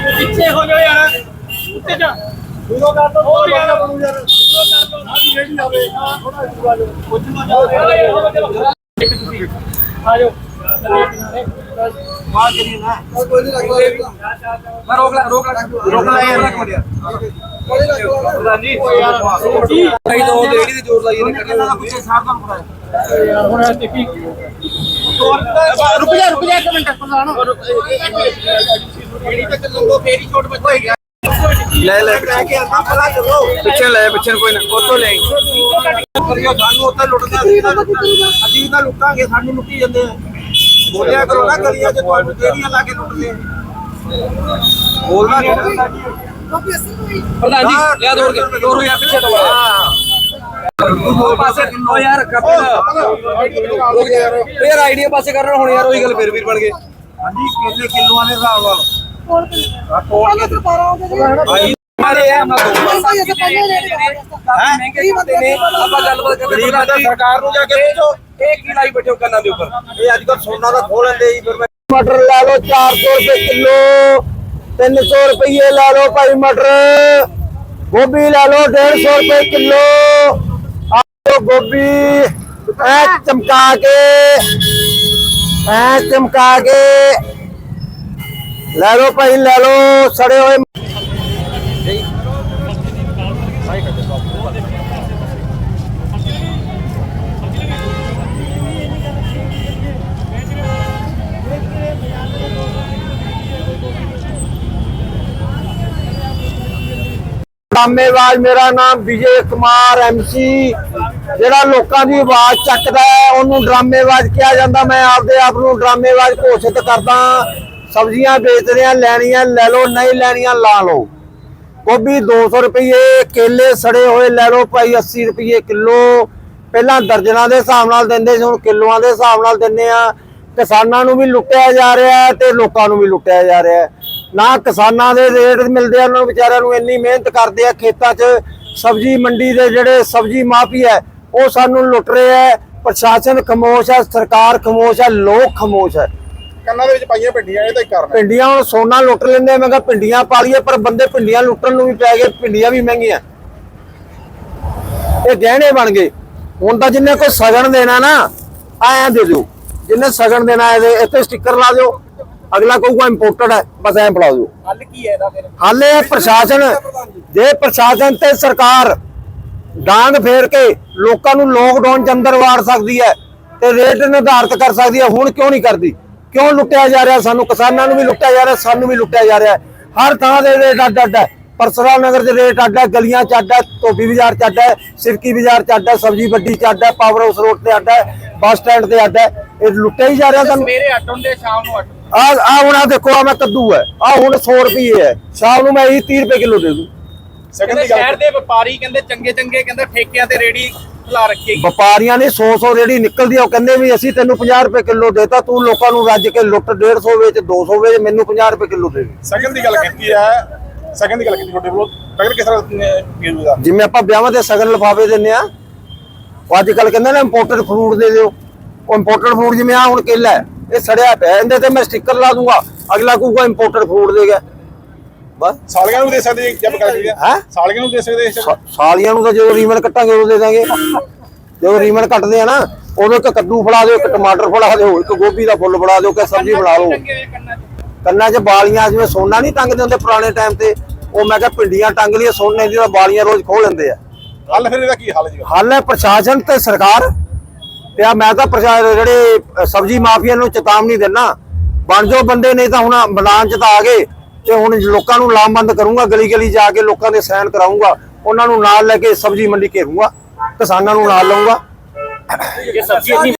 ਪਿੱਛੇ ਹੋ ਜਾਓ ਯਾਰ ਉੱਤੇ ਜਾ ਦੂਰੋਂ ਕਰ ਦੋ ਹੋਰ ਯਾਰ ਯਾਰ ਦੂਰੋਂ ਕਰ ਦੋ ਸਾਡੀ ਰੇਡੀ ਆਵੇ ਥੋੜਾ ਦੂਰਾ ਜੋ ਕੁਝ ਨਾ ਜਾਓ ਆ ਜਾਓ ਮਾਰ ਕਰੀ ਨਾ ਮੈਂ ਰੋਕ ਲੈ ਰੋਕ ਲੈ ਰੋਕ ਲੈ ਯਾਰ ਪ੍ਰਧਾਨ ਜੀ ਕੀ ਕਈ ਤੋਂ ਲੇਡੀ ਦੀ ਜੋਰ ਲਾਈ ਨੇ ਕਰਨੇ ਪਿੱਛੇ ਸਾਰ ਦਾ ਪੜਾ ਯਾਰ ਹੁਣ ਦੇਖੀ ਰੁਕ ਜਾ ਰੁਕ ਜਾ ਇੱਕ ਮਿੰਟ ਪ੍ਰਧਾਨ ਰੇਡੀ ਤੱਕ ਲੰਗੋ ਫੇਰੀ ਛੋਟ ਬੱਚਾ ਗਿਆ। ਲੈ ਲੈ। ਲੈ ਕੇ ਆਂਦਾ ਪਲਾ ਚਲੋ। ਪਿੱਛੇ ਲੈ ਪਿੱਛੇ ਕੋਈ ਨਾ ਉੱਥੋਂ ਲੈ ਕਰਿਓ ਸਾਨੂੰ ਉੱਥੇ ਲੁੱਟਦੇ ਤਾਂ ਅਸੀਂ ਤਾਂ ਲੁੱਟਾਂਗੇ ਸਾਨੂੰ ਲੁੱਟੀ ਜਾਂਦੇ ਆ। ਬੋਲਿਆ ਕਰੋ ਨਾ ਗਲੀਆਂ 'ਚ ਤੁਹਾਨੂੰ ਕਿਹੜੀਆਂ ਲਾ ਕੇ ਲੁੱਟਦੇ ਬੋਲਣਾ ਨਹੀਂ ਪ੍ਰਧਾਨ ਜੀ ਲਿਆ ਦੌੜ ਕੇ ਦੌੜੋ ਯਾਰ ਪਿੱਛੇ ਤੋਂ ਉਹ ਪਾਸੇ ਕਿੰਨੋ ਯਾਰ ਜਾ ਯਾਰ ਆਈਡੀਆ ਪਾਸੇ ਕਰਨ ਹੁਣ ਯਾਰ ਉਹੀ ਗੱਲ ਫਿਰ ਵੀਰ ਬਣ ਗਏ। ਹਾਂਜੀ ਕਿੰਨੇ ਕਿਲੋਆਂ ਦੇ ਹਿਸਾਬ ਨਾਲ? ਆ ਤੋੜ ਕੇ ਭਾਈ ਮਾਰੇ ਆ ਮੈਂ ਦੋ ਮਹਿੰਗੇ ਬੰਦੇ ਨੇ ਆਪਾਂ ਗੱਲਬਾਤ ਕਰਦੇ ਗਰੀਬ ਬੰਦਾ ਸਰਕਾਰ ਨੂੰ ਜਾ ਕੇ ਪੁੱਛੋ ਇਹ ਕੀ ਲਾਈ ਬੈਠੇ ਹੋ ਕੰਨਾਂ ਦੇ ਉੱਪਰ ਇਹ ਅੱਜ ਕੱਲ ਸੋਨਾ ਦਾ ਖੋਲ ਲੈਂਦੇ ਜੀ ਫਿਰ ਮੈਂ ਮਟਰ ਲੈ ਲਓ 400 ਰੁਪਏ ਕਿਲੋ 300 ਰੁਪਏ ਲੈ ਲਓ ਭਾਈ ਮਟਰ ਗੋਭੀ ਲੈ ਲਓ 150 ਰੁਪਏ ਕਿਲੋ ਆਲੂ ਗੋਭੀ ਐ ਚਮਕਾ ਕੇ ਐ ਚਮਕਾ ਕੇ ਲੈ ਲਓ ਭਾਈ, ਲੈ ਲਓ, ਸੜੇ ਹੋਏ। ਡਰਾਮੇਬਾਜ਼ ਮੇਰਾ ਨਾਮ ਵਿਜੇ ਕੁਮਾਰ ਐਮਸੀ ਜਿਹੜਾ ਲੋਕਾਂ ਦੀ ਆਵਾਜ਼ ਚੱਕਦਾ ਹੈ, ਉਹਨੂੰ ਡਰਾਮੇਵਾਜ਼ ਕਿਹਾ ਜਾਂਦਾ। ਮੈਂ ਆਪਦੇ ਆਪ ਨੂੰ ਡਰਾਮੇਬਾਜ਼ ਘੋਸ਼ਿਤ ਕਰਦਾ ਸਬਜ਼ੀਆਂ ਵੇਚਦੇ ਆ, ਲੈਣੀਆਂ ਲੈ ਲਓ, ਨਹੀਂ ਲੈਣੀਆਂ ਲਾ ਲਓ। ਗੋਭੀ 200 ਰੁਪਏ ਕੇਲੇ ਸੜੇ ਹੋਏ ਲੈ ਲਓ ਭਾਈ 80 ਰੁਪਏ ਕਿਲੋ। ਪਹਿਲਾਂ ਦਰਜਨਾਂ ਦੇ ਹਿਸਾਬ ਨਾਲ ਦਿੰਦੇ ਸੀ, ਹੁਣ ਕਿਲੋਆਂ ਦੇ ਹਿਸਾਬ ਨਾਲ ਦਿੰਦੇ ਆ। ਕਿਸਾਨਾਂ ਨੂੰ ਵੀ ਲੁੱਟਿਆ ਜਾ ਰਿਹਾ ਹੈ ਤੇ ਲੋਕਾਂ ਨੂੰ ਵੀ ਲੁੱਟਿਆ ਜਾ ਰਿਹਾ ਨਾ ਕਿਸਾਨਾਂ ਦੇ ਰੇਟ ਮਿਲਦੇ ਆ ਉਹਨਾਂ ਨੂੰ ਵਿਚਾਰਿਆਂ ਨੂੰ ਇੰਨੀ ਮਿਹਨਤ ਕਰਦੇ ਆ ਖੇਤਾਂ 'ਚ। ਸਬਜ਼ੀ ਮੰਡੀ ਦੇ ਜਿਹੜੇ ਸਬਜ਼ੀ ਮਾਫੀ ਹੈ, ਉਹ ਸਾਨੂੰ ਲੁੱਟ ਰਹੇ ਹੈ। ਪ੍ਰਸ਼ਾਸਨ ਖਮੋਸ਼ ਹੈ, ਸਰਕਾਰ ਖਮੋਸ਼ ਹੈ, ਲੋਕ ਖਮੋਸ਼ ਹੈ। ਕੰਨਾਂ ਦੇ ਵਿੱਚ ਪਾਈਆਂ ਭਿੰਡੀਆਂ ਇਹ ਤਾਂ ਹੀ ਕਰਨਾ ਪਿੰਡੀਆਂ ਹੁਣ ਸੋਨਾ ਲੁੱਟ ਲੈਂਦੇ ਆ, ਮੈਂ ਕਿਹਾ ਪਿੰਡੀਆਂ ਪਾ ਲਈਏ ਪਰ ਬੰਦੇ ਪਿੰਡੀਆਂ ਲੁੱਟਣ ਨੂੰ ਵੀ ਪੈ ਗਏ ਪਿੰਡੀਆਂ ਵੀ ਮਹਿੰਗੀਆਂ। ਇਹ ਗਹਿਣੇ ਬਣ ਗਏ। ਹੁਣ ਤਾਂ ਜਿੰਨੇ ਕੋਈ ਸਗਣ ਦੇਣਾ ਨਾ ਆਇਆ ਦੇ ਦਿਓ। ਜਿੰਨੇ ਸਗਣ ਦੇਣਾ ਇਹਦੇ ਇੱਥੇ ਸਟicker ਲਾ ਦਿਓ। ਅਗਲਾ ਕਹੂਗਾ ਇੰਪੋਰਟਡ ਹੈ ਬਸ ਐਂ ਫੜਾ ਦਿਓ। ਹੱਲ ਕੀ ਹੈ ਇਹਦਾ ਫਿਰ? ਹਾਲੇ ਇਹ ਪ੍ਰਸ਼ਾਸਨ ਜੇ ਪ੍ਰਸ਼ਾਸਨ ਤੇ ਸਰਕਾਰ ਡਾਂਗ ਫੇਰ ਕੇ ਲੋਕਾਂ ਨੂੰ ਲੋਕਡਾਊਨ ਚ ਅੰਦਰ ਵਾੜ ਸਕਦੀ ਹੈ ਤੇ ਰੇਟ ਨਿਰਧਾਰਤ ਕਰ ਸਕਦੀ ਹੈ ਹੁਣ ਕਿਉਂ ਨਹੀਂ ਕਰਦੀ? ਕਿਉਂ ਲੁੱਟਿਆ ਜਾ ਰਿਹਾ? ਸਾਨੂੰ ਕਿਸਾਨਾਂ ਨੂੰ ਵੀ ਲੁੱਟਿਆ ਜਾ ਰਿਹਾ ਸਾਨੂੰ ਵੀ ਲੁੱਟਿਆ ਜਾ ਰਿਹਾ ਹਰ ਥਾਂ ਦੇ ਰੇਟ ਅੱਡ ਅੱਡ ਹੈ। ਪਰਸਰਾ ਨਗਰ ਦੇ ਰੇਟ ਅੱਡ ਹੈ ਗਲੀਆਂ ਚ ਅੱਡ ਹੈ ਧੋਬੀ ਬਾਜ਼ਾਰ ਚ ਅੱਡ ਹੈ ਸਿਰਕੀ ਬਾਜ਼ਾਰ ਚ ਅੱਡ ਹੈ ਸਬਜ਼ੀ ਮੰਡੀ ਚ ਅੱਡ ਹੈ ਪਾਵਰ ਹਾਊਸ ਰੋਡ ਤੇ ਅੱਡ ਹੈ ਬੱਸ ਸਟੈਂਡ ਤੇ ਅੱਡ ਹੈ। ਇਹ ਲੁੱਟਿਆ ਹੀ ਜਾ ਰਿਹਾ ਸਾਨੂੰ। ਸਵੇਰੇ ਅੱਡ ਹੁੰਦੇ ਸ਼ਾਮ ਨੂੰ ਅੱਡ ਆ ਆ ਹੁਣ ਆ ਦੇਖੋ ਆ ਮੈਂ ਕੱਦੂ ਹੈ। ਆ ਹੁਣ 100 ਰੁਪਏ ਹੈ। ਸ਼ਾਮ ਨੂੰ ਮੈਂ ਇਹੀ 30 ਰੁਪਏ ਕਿਲੋ ਦੇ ਦੂੰ। ਸ਼ਹਿਰ ਦੇ ਵਪਾਰੀ ਕਹਿੰਦੇ ਚੰਗੇ ਚੰਗੇ ਕਹਿੰਦੇ ਠੇਕਿਆਂ ਤੇ ਰੇੜੀ ਵਪਾਰੀਆਂ ਨੇ 100 100 ਰੇੜੀ ਨਿਕਲਦੀ ਆ ਉਹ ਕਹਿੰਦੇ ਵੀ ਅਸੀਂ ਤੈਨੂੰ 50 ਰੁਪਏ ਕਿਲੋ ਦੇਤਾ ਤੂੰ ਲੋਕਾਂ ਨੂੰ ਰੱਜ ਕੇ ਲੁੱਟ 150 ਵੇਚ 200 ਵੇਚ ਮੈਨੂੰ 50 ਰੁਪਏ ਕਿਲੋ ਦੇ ਦੇ। ਦੀ ਗੱਲ ਕੀਤੀ ਹੈ ਸੈਕਿੰਡ ਦੀ ਗੱਲ ਕੀਤੀ ਤੁਹਾਡੇ ਕੋਲ। ਕਿਸ ਤਰ੍ਹਾਂ ਜਿਵੇਂ ਆਪਾਂ ਵਿਆਹਾਂ ਦੇ ਸਗਨ ਲਿਫਾਫੇ ਦਿੰਨੇ ਆ ਉਹ ਅੱਜ ਕੱਲ ਕਹਿੰਦੇ ਨੇ ਇੰਪੋਰਟਡ ਫਰੂਟ ਦੇ ਦਿਓ। ਉਹ ਇੰਪੋਰਟਡ ਫਰੂਟ ਜਿਵੇਂ ਆ ਹੁਣ ਕੇਲਾ ਇਹ ਸੜਿਆ ਪਿਆ ਇਹਦੇ ਤੇ ਮੈਂ ਸਟicker ਲਾ ਦੂੰਗਾ ਅਗਲਾ ਕਹੂਗਾ ਇੰਪੋਰਟਡ ਫਰੂਟ ਦੇ ਗਿਆ। ਬਸ। ਸਾਲੀਆਂ ਨੂੰ ਦੇ ਸਕਦੇ ਜਬ ਕਰ ਦਈਏ ਹੈਂ? ਸਾਲੀਆਂ ਨੂੰ ਦੇ ਸਕਦੇ ਇਸ 'ਚ? ਸਾਲੀਆਂ ਨੂੰ ਤਾਂ ਜਦੋਂ ਰੀਮਨ ਕੱਟਾਂਗੇ ਉਦੋਂ ਦੇ ਦਾਂਗੇ। ਜਦੋਂ ਰੀਮਨ ਕੱਟਦੇ ਆ ਨਾ ਉਦੋਂ ਇੱਕ ਕੱਦੂ ਫੜਾ ਦਿਓ ਇੱਕ ਟਮਾਟਰ ਫੜਾ ਦਿਓ ਇੱਕ ਗੋਭੀ ਦਾ ਫੁੱਲ ਫੜਾ ਦਿਓ ਕਿ ਸਬਜ਼ੀ ਬਣਾ ਲਓ। ਕੰਨਾਂ 'ਚ। ਬਾਲੀਆਂ ਜਿਵੇਂ ਸੋਨਾ ਨਹੀਂ ਟੰਗਦੇ ਹੁੰਦੇ ਪੁਰਾਣੇ ਟਾਈਮ ਤੇ ਉਹ ਮੈਂ ਕਿਹਾ ਪਿੰਡੀਆਂ ਟੰਗ ਲਈਏ ਸੋਨੇ ਦੀਆਂ ਬਾਲੀਆਂ ਰੋਜ਼ ਖੋਹ ਲੈਂਦੇ ਆ। ਹੱਲ ਫਿਰ ਇਹਦਾ ਕੀ ਹੱਲ ਜੀ? ਹੱਲ ਹੈ ਪ੍ਰਸ਼ਾਸਨ ਤੇ ਸਰਕਾਰ। ਤੇ ਆ ਮੈਂ ਤਾਂ ਪ੍ਰਸ਼ਾਸਨ ਜਿਹੜੇ ਅ, ਸਬਜ਼ੀ ਮਾਫੀਆ ਨੂੰ ਚੇਤਾਵਨੀ ਦਿੰਨਾ ਬਣ ਜਾਓ ਬੰਦੇ ਨਹੀਂ ਤਾਂ ਹੁਣ ਮੈਦਾਨ ਚ ਤਾਂ ਆ ਗਏ। ਤੇ ਹੁਣ ਲੋਕਾਂ ਨੂੰ ਲਾਮਬੰਦ ਕਰੂੰਗਾ ਗਲੀ ਗਲੀ ਜਾ ਕੇ ਲੋਕਾਂ ਦੇ ਸਾਈਨ ਕਰਾਉਂਗਾ ਉਹਨਾਂ ਨੂੰ ਨਾਲ ਲੈ ਕੇ ਸਬਜ਼ੀ ਮੰਡੀ ਘੇਰੂੰਗਾ, ਕਿਸਾਨਾਂ ਨੂੰ ਨਾਲ ਲਵਾਂਗਾ ਇਹ ਸਬਜ਼ੀ